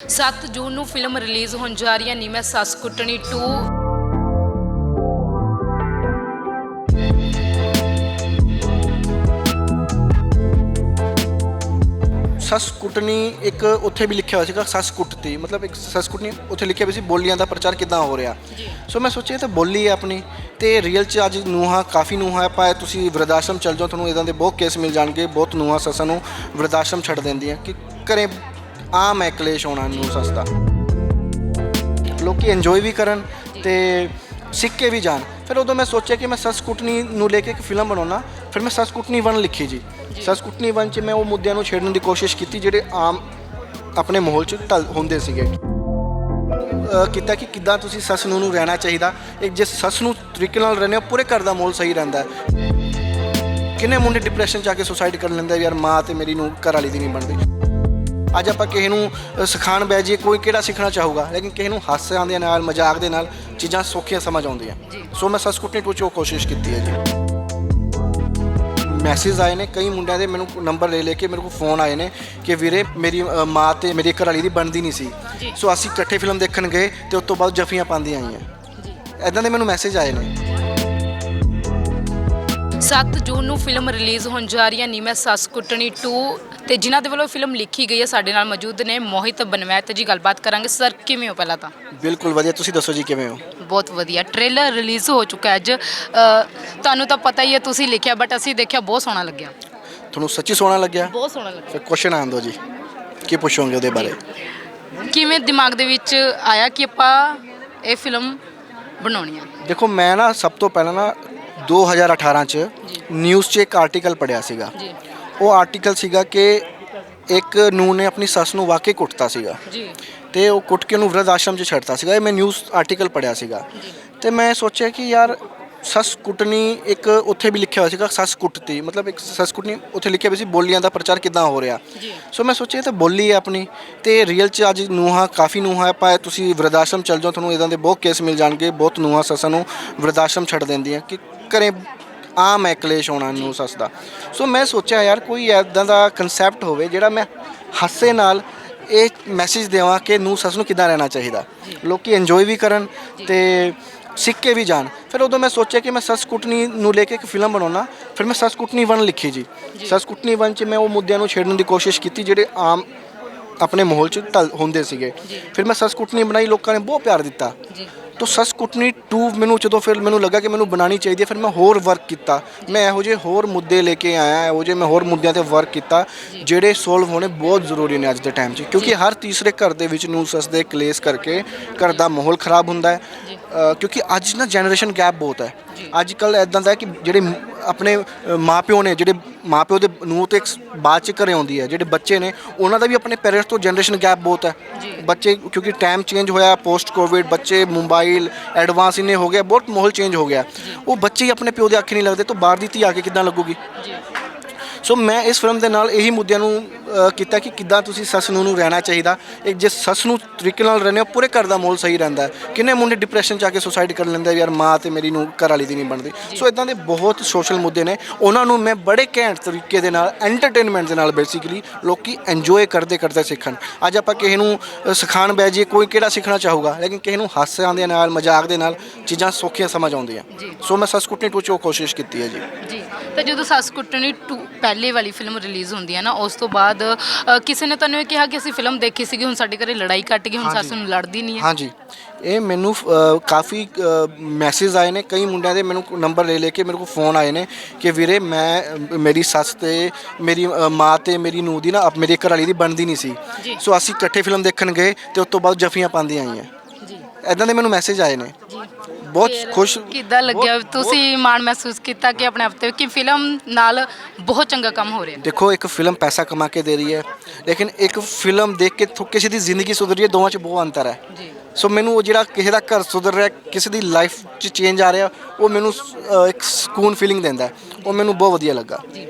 7 ਜੂਨ ਨੂੰ film release ਹੋਣ ਜਾ ਰਹੀ ਹੈ ਨੀ ਮੈਂ ਸੱਸ ਕੁੱਟਣੀ 2 ਸੱਸ ਕੁੱਟਣੀ ਇੱਕ ਉੱਥੇ ਵੀ ਲਿਖਿਆ ਹੋਇਆ ਸੀਗਾ ਸੱਸ ਕੁੱਟਤੀ ਮਤਲਬ ਇੱਕ ਸੱਸ ਕੁੱਟਣੀ ਉੱਥੇ ਲਿਖਿਆ ਹੋਇਆ ਸੀ ਬੋਲੀਆਂ ਦਾ ਪ੍ਰਚਾਰ ਕਿੱਦਾਂ ਹੋ ਰਿਹਾ। ਸੋ ਮੈਂ ਸੋਚਿਆ ਇਹ ਤਾਂ ਬੋਲੀ ਹੈ ਆਪਣੀ। ਤੇ ਰੀਅਲ 'ਚ ਅੱਜ ਨੂੰਹਾਂ ਕਾਫੀ ਨੂੰਹਾਂ ਹੈ ਪਾਏ ਤੁਸੀਂ ਵਰਦਾਸ਼ਰਮ ਚੱਲ ਜਾਓ ਤੁਹਾਨੂੰ ਇਦਾਂ ਦੇ ਬਹੁਤ ਕੇਸ ਮਿਲ ਜਾਣਗੇ ਬਹੁਤ ਨੂੰਹਾਂ ਸੱਸਾਂ ਨੂੰ ਵਰਦਾਸ਼ਰਮ ਛੱਡ ਦਿੰਦੀਆਂ। ਕਿ ਘਰੇ ਆਮ ਹੈ ਕਲੇਸ਼ ਹੋਣਾ ਨੂੰ ਸੱਸ ਦਾ ਲੋਕੀ ਇੰਜੋਏ ਵੀ ਕਰਨ ਤੇ ਸਿੱਖ ਕੇ ਵੀ ਜਾਣ। ਫਿਰ ਉਦੋਂ ਮੈਂ ਸੋਚਿਆ ਕਿ ਮੈਂ ਸੱਸ ਕੁੱਟਣੀ ਨੂੰ ਲੈ ਕੇ ਇੱਕ ਫਿਲਮ ਬਣਾਉਣਾ ਫਿਰ ਮੈਂ ਸੱਸ ਕੁੱਟਣੀ 1 ਲਿਖੀ ਜੀ। ਸੱਸ ਕੁੱਟਣੀ 1 ਚ ਮੈਂ ਉਹ ਮੁੱਦਿਆਂ ਨੂੰ ਛੇੜਨ ਦੀ ਕੋਸ਼ਿਸ਼ ਕੀਤੀ ਜਿਹੜੇ ਆਮ ਆਪਣੇ ਮਾਹੌਲ ਚ ਹੁੰਦੇ ਸੀਗੇ। ਕੀਤਾ ਕਿ ਕਿੱਦਾਂ ਤੁਸੀਂ ਸੱਸ ਨੂੰ ਨੂੰ ਰਹਿਣਾ ਚਾਹੀਦਾ। ਇੱਕ ਜੇ ਸੱਸ ਨੂੰ ਤਰੀਕੇ ਨਾਲ ਰਹਿੰਦੇ ਹੋ ਪੂਰੇ ਘਰ ਦਾ ਮਾਹੌਲ ਸਹੀ ਰਹਿੰਦਾ ਕਿੰਨੇ ਮੁੰਡੇ ਡਿਪਰੈਸ਼ਨ ਚ ਆ ਕੇ ਸੁਸਾਈਡ ਕਰ ਲੈਂਦੇ ਯਾਰ ਮਾਂ ਤੇ ਮੇਰੀ ਨੂੰ ਘਰ ਵਾਲੀ ਦੀ ਨਹੀਂ ਬਣਦੀ। ਅੱਜ ਆਪਾਂ ਕਿਸੇ ਨੂੰ ਅ, ਸਿਖਾਉਣ ਬਹਿ ਜਾਈਏ ਕੋਈ ਕਿਹੜਾ ਸਿੱਖਣਾ ਚਾਹੂਗਾ ਲੇਕਿਨ ਕਿਸੇ ਨੂੰ ਹਾਸਿਆਂ ਦੇ ਨਾਲ ਮਜ਼ਾਕ ਦੇ ਨਾਲ ਚੀਜ਼ਾਂ ਸੌਖੀਆਂ ਸਮਝ ਆਉਂਦੀਆਂ। ਸੋ ਮੈਂ ਸੱਸ ਕੁੱਟਣੀ ਟੂ 'ਚ ਉਹ ਕੋਸ਼ਿਸ਼ ਕੀਤੀ ਹੈ ਜੀ। ਮੈਸੇਜ ਆਏ ਨੇ ਕਈ ਮੁੰਡਿਆਂ ਦੇ ਮੈਨੂੰ ਨੰਬਰ ਲੈ ਲੈ ਕੇ ਮੇਰੇ ਕੋਲ ਫੋਨ ਆਏ ਨੇ ਕਿ ਵੀਰੇ ਮੇਰੀ ਮਾਂ ਤੇ ਮੇਰੀ ਘਰ ਵਾਲੀ ਦੀ ਬਣਦੀ ਨਹੀਂ ਸੀ। ਸੋ ਅਸੀਂ ਇਕੱਠੇ ਫਿਲਮ ਦੇਖਣ ਗਏ ਤੇ ਉਸ ਤੋਂ ਬਾਅਦ ਜਫੀਆਂ ਪਾਉਂਦੀਆਂ ਆਈਆਂ। ਐਦਾਂ ਦੇ ਮੈਨੂੰ ਮੈਸੇਜ ਆਏ ਨੇ। 7 ਜੂਨ ਨੂੰ ਫਿਲਮ ਰਿਲੀਜ਼ ਹੋਣ ਜਾ ਰਹੀ ਹੈ ਨੀ ਮੈਂ ਸੱਸ ਕੁੱਟਣੀ 2 ਤੇ ਜਿਨ੍ਹਾਂ ਦੇ ਵੱਲੋਂ ਫਿਲਮ ਲਿਖੀ ਗਈ ਹੈ ਸਾਡੇ ਨਾਲ ਮੌਜੂਦ ਨੇ ਮੋਹਿਤ ਬਨਵੈਤ ਜੀ। ਗੱਲਬਾਤ ਕਰਾਂਗੇ। ਸਰ ਕਿਵੇਂ ਹੋ ਪਹਿਲਾਂ ਤਾਂ? ਬਿਲਕੁਲ ਵਧੀਆ। ਤੁਸੀਂ ਦੱਸੋ ਜੀ ਕਿਵੇਂ ਹੋ? ਬਹੁਤ ਵਧੀਆ। ਟ੍ਰੇਲਰ ਰਿਲੀਜ਼ ਹੋ ਚੁੱਕਾ ਹੈ ਅੱਜ। ਅ, ਤੁਹਾਨੂੰ ਤਾਂ ਪਤਾ ਹੀ ਹੈ ਤੁਸੀਂ ਲਿਖਿਆ ਬਟ ਅਸੀਂ ਦੇਖਿਆ ਬਹੁਤ ਸੋਹਣਾ ਲੱਗਿਆ। ਤੁਹਾਨੂੰ ਸੱਚੀ ਸੋਹਣਾ ਲੱਗਿਆ? ਬਹੁਤ ਸੋਹਣਾ ਲੱਗਿਆ। ਫਿਰ ਕੁਐਸਚਨ ਆਉਣ ਦਿਓ ਜੀ। ਕੀ ਪੁੱਛੋਗੇ ਉਹਦੇ ਬਾਰੇ? ਕਿਵੇਂ ਦਿਮਾਗ ਦੇ ਵਿੱਚ ਆਇਆ ਕਿ ਆਪਾਂ ਇਹ ਫਿਲਮ ਬਣਾਉਣੀ ਹੈ ਦੇਖੋ ਮੈਂ ਨਾ ਸਭ ਤੋਂ ਪਹਿਲਾਂ ਨਾ 2018 ਚ ਨਿਊਜ਼ 'ਚ ਇੱਕ ਆਰਟੀਕਲ ਪੜਿਆ ਸੀਗਾ। ਜੀ। ਉਹ ਆਰਟੀਕਲ ਸੀਗਾ ਕਿ ਇੱਕ ਨੂੰ ਨੇ ਆਪਣੀ ਸੱਸ ਨੂੰ ਵਾਕਈ ਕੁੱਟਤਾ ਸੀਗਾ। ਜੀ। ਤੇ ਉਹ ਕੁੱਟ ਕੇ ਉਹਨੂੰ ਵਰਧ ਆਸ਼ਰਮ 'ਚ ਛੱਡਤਾ ਸੀਗਾ। ਇਹ ਮੈਂ ਨਿਊਜ਼ ਆਰਟੀਕਲ ਪੜਿਆ ਸੀਗਾ। ਤੇ ਮੈਂ ਸੋਚਿਆ ਕਿ ਯਾਰ ਸੱਸ ਕੁੱਟਣੀ ਇੱਕ ਉੱਥੇ ਵੀ ਲਿਖਿਆ ਹੋਇਆ ਸੀਗਾ ਸੱਸ ਕੁੱਟਤੀ। ਮਤਲਬ ਇੱਕ ਸੱਸ ਕੁੱਟਣੀ ਉੱਥੇ ਲਿਖਿਆ ਹੋਇਆ ਸੀ ਬੋਲੀਆਂ ਦਾ ਪ੍ਰਚਾਰ ਕਿੱਦਾਂ ਹੋ ਰਿਹਾ? ਜੀ। ਸੋ ਮੈਂ ਸੋਚਿਆ ਇਹ ਤਾਂ ਬੋਲੀ ਹੈ ਆਪਣੀ। ਤੇ ਰੀਅਲ 'ਚ ਅੱਜ ਨੂੰਹਾਂ ਕਾਫੀ ਨੂੰਹਾਂ ਪਾਏ ਤੁਸੀਂ ਵਰਦਾਸ਼ਰਮ ਚੱਲ ਜਾਓ ਤੁਹਾਨੂੰ ਇਦਾਂ ਦੇ ਬਹੁਤ ਕੇਸ ਮਿਲ ਜਾਣਗੇ। ਬਹੁਤ ਨੂੰਹਾਂ ਸੱਸਾਂ ਨੂੰ ਵਰਦਾਸ਼ਰਮ ਛੱਡ ਦਿੰਦੀਆਂ ਕਿ ਘਰੇ ਆਮ ਹੈ ਕਲੇਸ਼ ਹੋਣਾ ਨੂੰ ਸੱਸ ਦਾ। ਸੋ ਮੈਂ ਸੋਚਿਆ ਯਾਰ ਕੋਈ ਐਦਾਂ ਦਾ ਕਨਸੈਪਟ ਹੋਵੇ ਜਿਹੜਾ ਮੈਂ ਹਾਸੇ ਨਾਲ ਇਹ ਮੈਸੇਜ ਦੇਵਾਂ ਕਿ ਨੂੰ ਸੱਸ ਨੂੰ ਕਿੱਦਾਂ ਰਹਿਣਾ ਚਾਹੀਦਾ। ਲੋਕੀ ਇੰਜੋਏ ਵੀ ਕਰਨ ਤੇ ਸਿੱਖ ਕੇ ਵੀ ਜਾਣ। ਫਿਰ ਉਦੋਂ ਮੈਂ ਸੋਚਿਆ ਕਿ ਮੈਂ ਸੱਸ ਕੁੱਟਣੀ ਨੂੰ ਲੈ ਕੇ ਇੱਕ ਫਿਲਮ ਬਣਾਉਣਾ ਫਿਰ ਮੈਂ ਸੱਸ ਕੁੱਟਣੀ 1 ਲਿਖੀ ਜੀ। ਸੱਸ ਕੁੱਟਣੀ 1 ਚ ਮੈਂ ਉਹ ਮੁੱਦਿਆਂ ਨੂੰ ਛੇੜਨ ਦੀ ਕੋਸ਼ਿਸ਼ ਕੀਤੀ ਜਿਹੜੇ ਆਮ ਆਪਣੇ ਮਾਹੌਲ ਚ ਹੁੰਦੇ ਸੀਗੇ। ਫਿਰ ਮੈਂ ਸੱਸ ਕੁੱਟਣੀ ਬਣਾਈ ਲੋਕਾਂ ਨੇ ਬਹੁਤ ਪਿਆਰ ਦਿੱਤਾ। ਜੀ। ਤੋ ਸੱਸ ਕੁੱਟਣੀ 2 ਮੈਨੂੰ ਜਦੋਂ ਫਿਰ ਮੈਨੂੰ ਲੱਗਾ ਕਿ ਮੈਨੂੰ ਬਣਾਉਣੀ ਚਾਹੀਦੀ ਹੈ ਫਿਰ ਮੈਂ ਹੋਰ ਵਰਕ ਕੀਤਾ। ਮੈਂ ਇਹੋ ਜਿਹੇ ਹੋਰ ਮੁੱਦੇ ਲੈ ਕੇ ਆਇਆ ਇਹੋ ਜਿਹੇ ਮੈਂ ਹੋਰ ਮੁੱਦਿਆਂ ਤੇ ਵਰਕ ਕੀਤਾ ਜਿਹੜੇ ਸੋਲਵ ਹੋਣੇ ਬਹੁਤ ਜ਼ਰੂਰੀ ਨੇ ਅੱਜ ਦੇ ਟਾਈਮ 'ਚ। ਕਿਉਂਕਿ ਹਰ ਤੀਸਰੇ ਘਰ ਦੇ ਵਿੱਚ ਨੂੰ ਸੱਸ ਦੇ ਕਲੇਸ਼ ਕਰਕੇ ਘਰ ਦਾ ਮਾਹੌਲ ਖਰਾਬ ਹੁੰਦਾ ਹੈ। ਅ, ਕਿਉਂਕਿ ਅੱਜ ਨਾ ਜਨਰੇਸ਼ਨ ਗੈਪ ਬਹੁਤ ਹੈ। ਅੱਜ ਕੱਲ ਇਦਾਂ ਦਾ ਹੈ ਕਿ ਜਿਹੜੇ ਆਪਣੇ ਮਾਪਿਓ ਨੇ ਜਿਹੜੇ ਮਾਪਿਓ ਦੇ ਨੂੰ ਤੇ ਬਾਅਦ ਚ ਘਰੇ ਆਉਂਦੀ ਹੈ ਜਿਹੜੇ ਬੱਚੇ ਨੇ ਉਹਨਾਂ ਦਾ ਵੀ ਆਪਣੇ ਪੇਰੈਂਟਸ ਤੋਂ ਜਨਰੇਸ਼ਨ ਗੈਪ ਬਹੁਤ ਹੈ। ਬੱਚੇ ਕਿਉਂਕਿ ਟਾਈਮ ਚੇਂਜ ਹੋਇਆ ਪੋਸਟ ਕੋਵਿਡ ਬੱਚੇ ਮੋਬਾਈਲ ਐਡਵਾਂਸ ਇੰਨੇ ਹੋ ਗਿਆ ਬਹੁਤ ਮਾਹੌਲ ਚੇਂਜ ਹੋ ਗਿਆ। ਉਹ ਬੱਚੇ ਹੀ ਆਪਣੇ ਪਿਓ ਦੇ ਅੱਖੇ ਨਹੀਂ ਲੱਗਦੇ ਤਾਂ ਬਾਹਰ ਦੀ ਧੀ ਆ ਕੇ ਕਿੱਦਾਂ ਲੱਗੂਗੀ? ਜੀ। ਸੋ ਮੈਂ ਇਸ ਫਿਲਮ ਦੇ ਨਾਲ ਇਹੀ ਮੁੱਦਿਆਂ ਨੂੰ ਕੀਤਾ ਕਿ ਕਿੱਦਾਂ ਤੁਸੀਂ ਸੱਸ ਨੂੰ ਨੂੰ ਰਹਿਣਾ ਚਾਹੀਦਾ। ਇੱਕ ਜੇ ਸੱਸ ਨੂੰ ਤਰੀਕੇ ਨਾਲ ਰਹਿੰਦੇ ਹੋ ਪੂਰੇ ਘਰ ਦਾ ਮਾਹੌਲ ਸਹੀ ਰਹਿੰਦਾ ਹੈ। ਕਿੰਨੇ ਮੁੰਡੇ ਡਿਪਰੈਸ਼ਨ ਚ ਆ ਕੇ ਸੁਸਾਈਡ ਕਰ ਲੈਂਦੇ ਆ, ਯਾਰ ਮਾਂ ਤੇ ਮੇਰੀ ਨੂੰ ਘਰ ਵਾਲੀ ਦੀ ਨਹੀਂ ਬਣਦੀ। ਸੋ ਇਦਾਂ ਦੇ ਬਹੁਤ ਸੋਸ਼ਲ ਮੁੱਦੇ ਨੇ। ਉਹਨਾਂ ਨੂੰ ਮੈਂ ਬੜੇ ਘੈਂਟ ਤਰੀਕੇ ਦੇ ਨਾਲ ਐਂਟਰਟੇਨਮੈਂਟ ਦੇ ਨਾਲ ਬੇਸਿਕਲੀ ਲੋਕੀ ਇੰਜੋਏ ਕਰਦੇ ਕਰਦੇ ਸਿੱਖਣ। ਅੱਜ ਆਪਾਂ ਕਿਸੇ ਨੂੰ ਅ, ਸਿਖਾਉਣ ਬਹਿ ਜਾਈਏ ਕੋਈ ਕਿਹੜਾ ਸਿੱਖਣਾ ਚਾਹੂਗਾ ਲੇਕਿਨ ਕਿਸੇ ਨੂੰ ਹਾਸਿਆਂ ਦੇ ਨਾਲ ਮਜ਼ਾਕ ਦੇ ਨਾਲ ਚੀਜ਼ਾਂ ਸੌਖੀਆਂ ਸਮਝ ਆਉਂਦੀਆਂ। ਜੀ। ਸੋ ਮੈਂ ਸੱਸ ਕੁੱਟਣੀ ਟੂ 'ਚ ਉਹ ਕੋਸ਼ਿਸ਼ ਕੀਤੀ ਹੈ ਜੀ। ਜੀ। ਤਾਂ ਜਦੋਂ ਸੱਸ ਕੁੱਟਣੀ 2 ਪਹਿਲੇ ਵਾਲੀ ਫਿਲਮ ਰਿਲੀਜ਼ ਹੁੰਦੀ ਹੈ ਨਾ ਉਸ ਤੋਂ ਬਾਅਦ ਅ, ਕਿਸੇ ਨੇ ਤੁਹਾਨੂੰ ਇਹ ਕਿਹਾ ਕਿ ਅਸੀਂ ਫਿਲਮ ਦੇਖੀ ਸੀਗੀ ਹੁਣ ਸਾਡੇ ਘਰੇ ਲੜਾਈ ਕੱਟ ਗਈ ਹੁਣ ਸੱਸ ਨੂੰ ਲੜਦੀ ਨਹੀਂ ਹੈ। ਹਾਂਜੀ। ਇਹ ਮੈਨੂੰ ਅ, ਕਾਫੀ ਮੈਸੇਜ ਆਏ ਨੇ ਕਈ ਮੁੰਡਿਆਂ ਦੇ ਮੈਨੂੰ ਨੰਬਰ ਲੈ ਲੈ ਕੇ ਮੇਰੇ ਕੋਲ ਫੋਨ ਆਏ ਨੇ ਕਿ ਵੀਰੇ ਮੈਂ ਅ, ਮੇਰੀ ਸੱਸ ਤੇ ਮੇਰੀ ਅ, ਮਾਂ ਤੇ ਮੇਰੀ ਨੂੰਹ ਦੀ ਨਾ ਅਪ- ਮੇਰੇ ਘਰ ਵਾਲੀ ਦੀ ਬਣਦੀ ਨਹੀਂ ਸੀ। ਜੀ। ਸੋ ਅਸੀਂ ਇਕੱਠੇ ਫਿਲਮ ਦੇਖਣ ਗਏ ਤੇ ਉਸ ਤੋਂ ਬਾਅਦ ਜਫੀਆਂ ਪਾਉਂਦੀਆਂ ਆਈਆਂ। ਜੀ। ਐਦਾਂ ਦੇ ਮੈਨੂੰ ਮੈਸੇਜ ਆਏ ਨੇ। ਬਹੁਤ ਖੁਸ਼ ਕਿੱਦਾਂ ਲੱਗਿਆ? ਤੁਸੀਂ ਮਾਣ ਮਹਿਸੂਸ ਕੀਤਾ ਕਿ ਆਪਣੇ ਆਪ ਤੇ ਕਿ ਫਿਲਮ ਨਾਲ ਬਹੁਤ ਚੰਗਾ ਕੰਮ ਹੋ ਰਿਹਾ ਦੇਖੋ ਇੱਕ ਫਿਲਮ ਪੈਸਾ ਕਮਾ ਕੇ ਦੇ ਰਹੀ ਹੈ ਲੇਕਿਨ ਇੱਕ ਫਿਲਮ ਦੇਖ ਕੇ ਥੋ- ਕਿਸੇ ਦੀ ਜ਼ਿੰਦਗੀ ਸੁਧਰ ਰਹੀ ਹੈ ਦੋਵਾਂ 'ਚ ਬਹੁਤ ਅੰਤਰ ਹੈ। ਜੀ। ਸੋ ਮੈਨੂੰ ਉਹ ਜਿਹੜਾ ਕਿਸੇ ਦਾ ਘਰ ਸੁਧਰ ਰਿਹਾ ਕਿਸੇ ਦੀ ਲਾਈਫ 'ਚ ਚੇਂਜ ਆ ਰਿਹਾ ਉਹ ਮੈਨੂੰ ਅ, ਇੱਕ ਸਕੂਨ ਫੀਲਿੰਗ ਦਿੰਦਾ ਹੈ। ਉਹ ਮੈਨੂੰ ਬਹੁਤ ਵਧੀਆ ਲੱਗਾ। ਜੀ।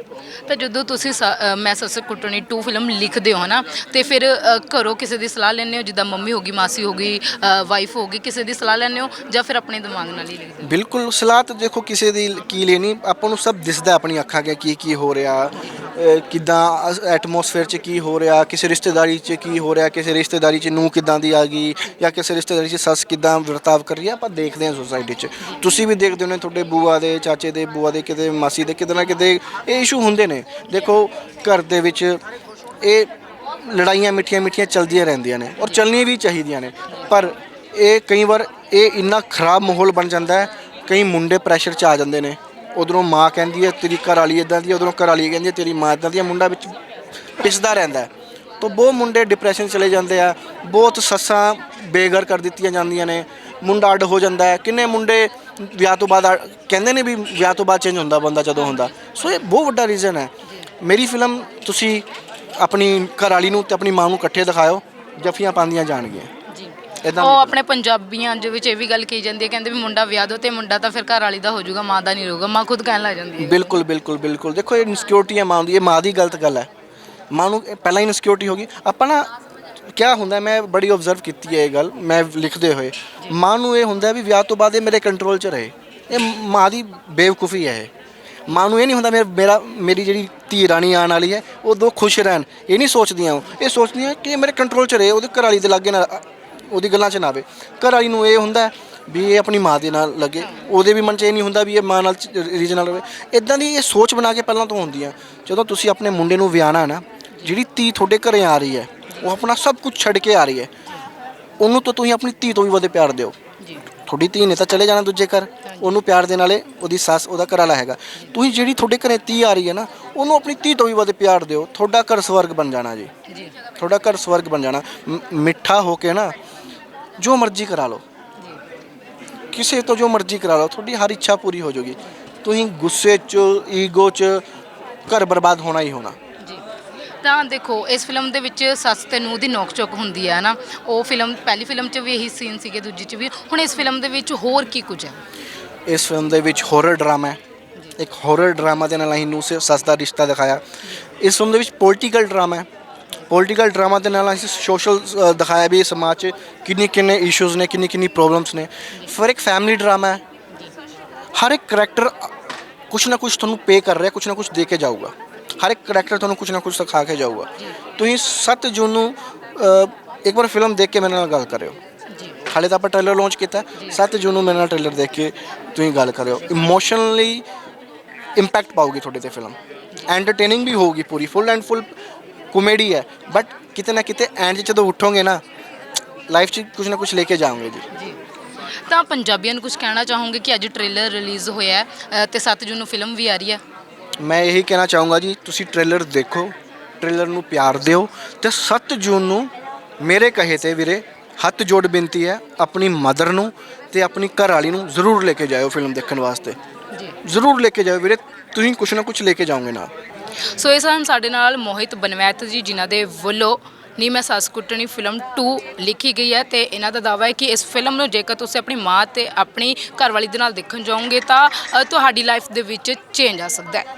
ਤਾਂ ਜਦੋਂ ਤੁਸੀਂ ਸ- ਅ, ਮੈਂ ਸੱਸ ਕੁੱਟਣੀ 2 ਫਿਲਮ ਲਿਖਦੇ ਹੋ ਹਨਾ ਤੇ ਫਿਰ ਅ, ਘਰੋਂ ਕਿਸੇ ਦੀ ਸਲਾਹ ਲੈਂਦੇ ਹੋ? ਜਿੱਦਾਂ ਮੰਮੀ ਹੋ ਗਈ ਮਾਸੀ ਹੋ ਗਈ ਵਾਈਫ ਹੋ ਗਈ ਕਿਸੇ ਦੀ ਸਲਾਹ ਲੈਂਦੇ ਹੋ? ਜਾਂ ਫਿਰ ਆਪਣੇ ਦਿਮਾਗ ਨਾਲ ਹੀ ਲਿਖਦੇ ਹੋ? ਬਿਲਕੁਲ ਸਲਾਹ ਤਾਂ ਦੇਖੋ ਕਿਸੇ ਦੀ ਕੀ ਲੈਣੀ ਆਪਾਂ ਨੂੰ ਸਭ ਦਿਸਦਾ ਆਪਣੀ ਅੱਖਾਂ ਕੇ ਕੀ ਕੀ ਹੋ ਰਿਹਾ ਅ, ਕਿੱਦਾਂ ਐਟਮੋਸਫੇਅਰ 'ਚ ਕੀ ਹੋ ਰਿਹਾ ਕਿਸੇ ਰਿਸ਼ਤੇਦਾਰੀ 'ਚ ਕੀ ਹੋ ਰਿਹਾ ਕਿਸੇ ਰਿਸ਼ਤੇਦਾਰੀ 'ਚ ਨੂੰ ਕਿੱਦਾਂ ਦੀ ਆ ਗਈ ਜਾਂ ਕਿਸੇ ਰਿਸ਼ਤੇਦਾਰੀ 'ਚ ਸੱਸ ਕਿੱਦਾਂ ਵਰਤਾਵ ਕਰ ਰਹੀ ਹੈ ਆਪਾਂ ਦੇਖਦੇ ਹਾਂ ਸੋਸਾਇਟੀ 'ਚ। ਤੁਸੀਂ ਵੀ ਦੇਖਦੇ ਹੋ ਨੇ ਤੁਹਾਡੇ ਬੂਆ ਦੇ ਚਾਚੇ ਦੇ ਬੂਆ ਦੇ ਕਿਤੇ ਮਾਸੀ ਦੇ ਕਿਤੇ ਨਾ ਕਿਤੇ ਇਹ ਇਸ਼ੂ ਹੁੰਦੇ ਨੇ। ਦੇਖੋ ਘਰ ਦੇ ਵਿੱਚ ਇਹ ਲੜਾਈਆਂ ਮਿੱਠੀਆਂ ਮਿੱਠੀਆਂ ਚੱਲਦੀਆਂ ਰਹਿੰਦੀਆਂ ਨੇ ਔਰ ਚੱਲਣੀਆਂ ਵੀ ਚਾਹੀਦੀਆਂ ਨੇ। ਪਰ ਇਹ ਕਈ ਵਾਰ ਇਹ ਇੰਨਾ ਖਰਾਬ ਮਾਹੌਲ ਬਣ ਜਾਂਦਾ ਹੈ, ਕਈ ਮੁੰਡੇ ਪ੍ਰੈਸ਼ਰ 'ਚ ਆ ਜਾਂਦੇ ਨੇ। ਉਧਰੋਂ ਮਾਂ ਕਹਿੰਦੀ ਹੈ, ਤੇਰੀ ਘਰ ਵਾਲੀ ਇਦਾਂ ਦੀ ਉਧਰੋਂ ਘਰ ਵਾਲੀ ਕਹਿੰਦੀ ਹੈ, ਤੇਰੀ ਮਾਂ ਇਦਾਂ ਦੀ ਮੁੰਡਾ ਵਿੱਚ ਪਿਸਦਾ ਰਹਿੰਦਾ ਹੈ। ਤਾਂ ਬਹੁਤ ਮੁੰਡੇ ਡਿਪਰੈਸ਼ਨ ਚਲੇ ਜਾਂਦੇ ਆ। ਬਹੁਤ ਸੱਸਾਂ ਬੇਗਰ ਕਰ ਦਿੱਤੀਆਂ ਜਾਂਦੀਆਂ ਨੇ। ਮੁੰਡਾ ਅੱਡ ਹੋ ਜਾਂਦਾ ਹੈ। ਕਿੰਨੇ ਮੁੰਡੇ ਵਿਆਹ ਤੋਂ ਬਾਅਦ ਅ- ਕਹਿੰਦੇ ਨੇ ਵੀ ਵਿਆਹ ਤੋਂ ਬਾਅਦ ਚੇਂਜ ਹੁੰਦਾ ਬੰਦਾ ਜਦੋਂ ਹੁੰਦਾ। ਸੋ ਇਹ ਬਹੁਤ ਵੱਡਾ ਰੀਜ਼ਨ ਹੈ। ਮੇਰੀ ਫਿਲਮ ਤੁਸੀਂ ਆਪਣੀ ਘਰ ਵਾਲੀ ਨੂੰ ਤੇ ਆਪਣੀ ਮਾਂ ਨੂੰ ਇਕੱਠੇ ਦਿਖਾਓ। ਜੱਫੀਆਂ ਪਾਉਂਦੀਆਂ ਜਾਣਗੀਆਂ। ਇਦਾਂ ਉਹ ਆਪਣੇ ਪੰਜਾਬੀਆਂ ਦੇ ਵਿੱਚ ਇਹ ਵੀ ਗੱਲ ਕਹੀ ਜਾਂਦੀ ਹੈ ਕਹਿੰਦੇ ਵੀ ਮੁੰਡਾ ਵਿਆਹ ਦੋ ਤੇ ਮੁੰਡਾ ਤਾਂ ਫਿਰ ਘਰ ਵਾਲੀ ਦਾ ਹੋ ਜਾਊਗਾ ਮਾਂ ਦਾ ਨਹੀਂ ਰਹੂਗਾ ਮਾਂ ਖੁਦ ਕਹਿਣ ਲੱਗ ਜਾਂਦੀ ਹੈ। ਬਿਲਕੁਲ ਬਿਲਕੁਲ ਬਿਲਕੁਲ। ਦੇਖੋ ਇਹ ਇਨਸਿਕਿਉਰਿਟੀ ਹੈ ਮਾਂ ਦੀ ਇਹ ਮਾਂ ਦੀ ਗਲਤ ਗੱਲ ਹੈ। ਮਾਂ ਨੂੰ ਇਹ ਪਹਿਲਾਂ ਹੀ ਇਨਸਿਕਿਉਰਿਟੀ ਹੋ ਗਈ। ਆਪਾਂ ਨਾ ਕਿਆ ਹੁੰਦਾ ਮੈਂ ਬੜੀ ਆਬਜ਼ਰਵ ਕੀਤੀ ਹੈ ਇਹ ਗੱਲ ਮੈਂ ਲਿਖਦੇ ਹੋਏ। ਮਾਂ ਨੂੰ ਇਹ ਹੁੰਦਾ ਵੀ ਵਿਆਹ ਤੋਂ ਬਾਅਦ ਇਹ ਮੇਰੇ ਕੰਟਰੋਲ 'ਚ ਰਹੇ। ਇਹ ਮਾਂ ਦੀ ਬੇਵਕੂਫੀ ਹੈ ਇਹ। ਮਾਂ ਨੂੰ ਇਹ ਨਹੀਂ ਹੁੰਦਾ ਮੇਰਾ ਮੇਰਾ ਮੇਰੀ ਜਿਹੜੀ ਧੀ ਰਾਣੀ ਆਉਣ ਵਾਲੀ ਹੈ ਉਹ ਦੋ ਖੁਸ਼ ਰਹਿਣ। ਇਹ ਨਹੀਂ ਸੋਚਦੀਆਂ ਉਹ। ਇਹ ਸੋਚਦੀਆਂ ਕਿ ਇਹ ਮੇਰੇ ਕੰਟਰੋਲ 'ਚ ਰਹੇ ਉਹਦੇ ਘਰ ਵਾਲੀ ਦੇ ਲਾਗੇ ਨਾ ਉਹਦੀ ਗੱਲਾਂ 'ਚ ਨਾ ਆਵੇ। ਘਰ ਵਾਲੀ ਨੂੰ ਇਹ ਹੁੰਦਾ ਵੀ ਇਹ ਆਪਣੀ ਮਾਂ ਦੇ ਨਾਲ ਲੱਗੇ। ਉਹਦੇ ਵੀ ਮਨ 'ਚ ਇਹ ਨਹੀਂ ਹੁੰਦਾ ਵੀ ਇਹ ਮਾਂ ਨਾਲ ਰੀਜਨ ਨਾਲ ਰਵੇ ਇਦਾਂ ਦੀ ਇਹ ਸੋਚ ਬਣਾ ਕੇ ਪਹਿਲਾਂ ਤੋਂ ਹੁੰਦੀ ਆ ਜਦੋਂ ਤੁਸੀਂ ਆਪਣੇ ਮੁੰਡੇ ਨੂੰ ਵਿਆਹਣਾ ਨਾ ਜਿਹੜੀ ਧੀ ਤੁਹਾਡੇ ਘਰੇ ਆ ਰਹੀ ਹੈ ਉਹ ਆਪਣਾ ਸਭ ਕੁਝ ਛੱਡ ਕੇ ਆ ਰਹੀ ਹੈ। ਉਹਨੂੰ ਤਾਂ ਤੁਸੀਂ ਆਪਣੀ ਧੀ ਤੋਂ ਵੀ ਵਧੇ ਪਿਆਰ ਦਿਓ। ਜੀ। ਤੁਹਾਡੀ ਧੀ ਨੇ ਤਾਂ ਚਲੇ ਜਾਣਾ ਦੂਜੇ ਘਰ। ਉਹਨੂੰ ਪਿਆਰ ਦੇਣ ਵਾਲੇ ਉਹਦੀ ਸੱਸ ਉਹਦਾ ਘਰ ਵਾਲਾ ਹੈਗਾ। ਤੁਸੀਂ ਜਿਹੜੀ ਤੁਹਾਡੇ ਘਰੇ ਧੀ ਆ ਰਹੀ ਹੈ ਨਾ ਉਹਨੂੰ ਆਪਣੀ ਧੀ ਤੋਂ ਵੀ ਵਧੇ ਪਿਆਰ ਦਿਓ। ਤੁਹਾਡਾ ਘਰ ਸਵਰਗ ਬਣ ਜਾਣਾ ਜੀ। ਜੀ। ਤੁਹਾਡਾ ਘਰ ਸਵਰਗ ਬਣ ਜਾਣਾ। ਮਿੱਠਾ ਹੋ ਕੇ ਨਾ ਜੋ ਮਰਜ਼ੀ ਕਰਾ ਲਓ। ਕਿਸੇ ਤੋਂ ਜੋ ਮਰਜ਼ੀ ਕਰਾ ਲਓ ਤੁਹਾਡੀ ਹਰ ਇੱਛਾ ਪੂਰੀ ਹੋ ਜਾਊਗੀ। ਤੁਸੀਂ ਗੁੱਸੇ 'ਚ ਈਗੋ 'ਚ ਘਰ ਬਰਬਾਦ ਹੋਣਾ ਹੀ ਹੋਣਾ। ਤਾਂ ਦੇਖੋ ਇਸ ਫਿਲਮ ਦੇ ਵਿੱਚ ਸੱਸ ਤੇ ਨੂੰਹ ਦੀ ਨੋਕ ਝੋਕ ਹੁੰਦੀ ਹੈ ਨਾ। ਉਹ ਫਿਲਮ ਪਹਿਲੀ ਫਿਲਮ 'ਚ ਵੀ ਇਹੀ ਸੀਨ ਸੀਗੇ ਦੂਜੀ 'ਚ ਵੀ। ਹੁਣ ਇਸ ਫਿਲਮ ਦੇ ਵਿੱਚ ਹੋਰ ਕੀ ਕੁਝ ਹੈ? ਇਸ ਫਿਲਮ ਦੇ ਵਿੱਚ ਹਾਰਰ ਡਰਾਮਾ ਹੈ। ਇੱਕ ਹਾਰਰ ਡਰਾਮਾ ਦੇ ਨਾਲ ਅਸੀਂ ਨੂੰ ਸੱਸ ਦਾ ਰਿਸ਼ਤਾ ਦਿਖਾਇਆ। ਇਸ ਫਿਲਮ ਦੇ ਵਿੱਚ ਪੋਲੀਟੀਕਲ ਡਰਾਮਾ ਹੈ। ਪੋਲੀਟੀਕਲ ਡਰਾਮਾ ਦੇ ਨਾਲ ਅਸੀਂ ਸੋਸ਼ਲ ਦਿਖਾਇਆ ਵੀ ਸਮਾਜ 'ਚ ਕਿੰਨੇ ਕਿੰਨੇ ਇਸ਼ੂਜ਼ ਨੇ, ਕਿੰਨੀ ਕਿੰਨੀ ਪ੍ਰੋਬਲਮਸ ਨੇ। ਫਿਰ ਇੱਕ ਫੈਮਿਲੀ ਡਰਾਮਾ ਹੈ। ਹਰ ਇੱਕ ਕਰੈਕਟਰ ਕੁਛ ਨਾ ਕੁਛ ਤੁਹਾਨੂੰ ਪੇ ਕਰ ਰਿਹਾ, ਕੁਛ ਨਾ ਕੁਛ ਦੇ ਕੇ ਜਾਊਗਾ। ਹਰ ਇੱਕ ਕਰੈਕਟਰ ਤੁਹਾਨੂੰ ਕੁਛ ਨਾ ਕੁਛ ਸਿਖਾ ਕੇ ਜਾਊਗਾ। ਤੁਸੀਂ 7 ਜੂਨ ਨੂੰ ਇੱਕ ਵਾਰ ਫਿਲਮ ਦੇਖ ਕੇ ਮੇਰੇ ਨਾਲ ਗੱਲ ਕਰਿਓ। ਹਾਲੇ ਤਾਂ ਆਪਾਂ ਟ੍ਰੇਲਰ ਲਾਂਚ ਕੀਤਾ। 7 ਜੂਨ ਨੂੰ ਮੇਰੇ ਨਾਲ ਟ੍ਰੇਲਰ ਦੇਖ ਕੇ ਤੁਸੀਂ ਗੱਲ ਕਰਿਓ। ਇਮੋਸ਼ਨਲੀ ਇੰਪੈਕਟ ਪਾਉਗੀ ਤੁਹਾਡੇ ਤੇ ਫਿਲਮ ਐਂਟਰਟੇਨਿੰਗ ਵੀ ਹੋਊਗੀ ਪੂਰੀ ਫੁੱਲ ਐਂਡ ਫੁੱਲ ਕਾਮੇਡੀ ਹੈ। ਬਟ ਕਿਤੇ ਨਾ ਕਿਤੇ ਐਂਡ 'ਚ ਜਦੋਂ ਉੱਠੋਗੇ ਨਾ ਲਾਈਫ 'ਚ ਕੁਝ ਨਾ ਕੁਝ ਲੈ ਕੇ ਜਾਓਗੇ ਜੀ। ਤਾਂ ਪੰਜਾਬੀਆਂ ਨੂੰ ਕੁਝ ਕਹਿਣਾ ਚਾਹੋਗੇ ਕਿ ਅੱਜ ਟ੍ਰੇਲਰ ਰਿਲੀਜ਼ ਹੋਇਆ ਹੈ ਅ, ਤੇ 7 ਜੂਨ ਨੂੰ ਫਿਲਮ ਵੀ ਆ ਰਹੀ ਹੈ? ਮੈਂ ਇਹੀ ਕਹਿਣਾ ਚਾਹੂੰਗਾ ਜੀ ਤੁਸੀਂ ਟ੍ਰੇਲਰ ਦੇਖੋ ਟ੍ਰੇਲਰ ਨੂੰ ਪਿਆਰ ਦਿਓ ਤੇ 7 ਜੂਨ ਨੂੰ ਮੇਰੇ ਕਹੇ ਤੇ ਵੀਰੇ ਹੱਥ ਜੋੜ ਬੇਨਤੀ ਹੈ ਆਪਣੀ ਮਦਰ ਨੂੰ ਤੇ ਆਪਣੀ ਘਰ ਵਾਲੀ ਨੂੰ ਜ਼ਰੂਰ ਲੈ ਕੇ ਜਾਇਓ ਫਿਲਮ ਦੇਖਣ ਵਾਸਤੇ। ਜੀ। ਜ਼ਰੂਰ ਲੈ ਕੇ ਜਾਓ ਵੀਰੇ ਤੁਸੀਂ ਕੁਛ ਨਾ ਕੁਛ ਲੈ ਕੇ ਜਾਓਗੇ ਨਾਲ। ਸੋ ਇਹ ਸਨ ਸਾਡੇ ਨਾਲ ਮੋਹਿਤ ਬਨਵੈਤ ਜੀ ਜਿਨ੍ਹਾਂ ਦੇ ਵੱਲੋਂ ਨੀ ਮੈਂ ਸੱਸ ਕੁੱਟਣੀ ਫਿਲਮ 2 ਲਿਖੀ ਗਈ ਹੈ ਤੇ ਇਹਨਾਂ ਦਾ ਦਾਅਵਾ ਹੈ ਕਿ ਇਸ ਫਿਲਮ ਨੂੰ ਜੇਕਰ ਤੁਸੀਂ ਆਪਣੀ ਮਾਂ ਤੇ ਆਪਣੀ ਘਰਵਾਲੀ ਦੇ ਨਾਲ ਦੇਖਣ ਜਾਓਗੇ ਤਾਂ ਅ, ਤੁਹਾਡੀ ਲਾਈਫ ਦੇ ਵਿੱਚ ਚੇਂਜ ਆ ਸਕਦਾ ਹੈ।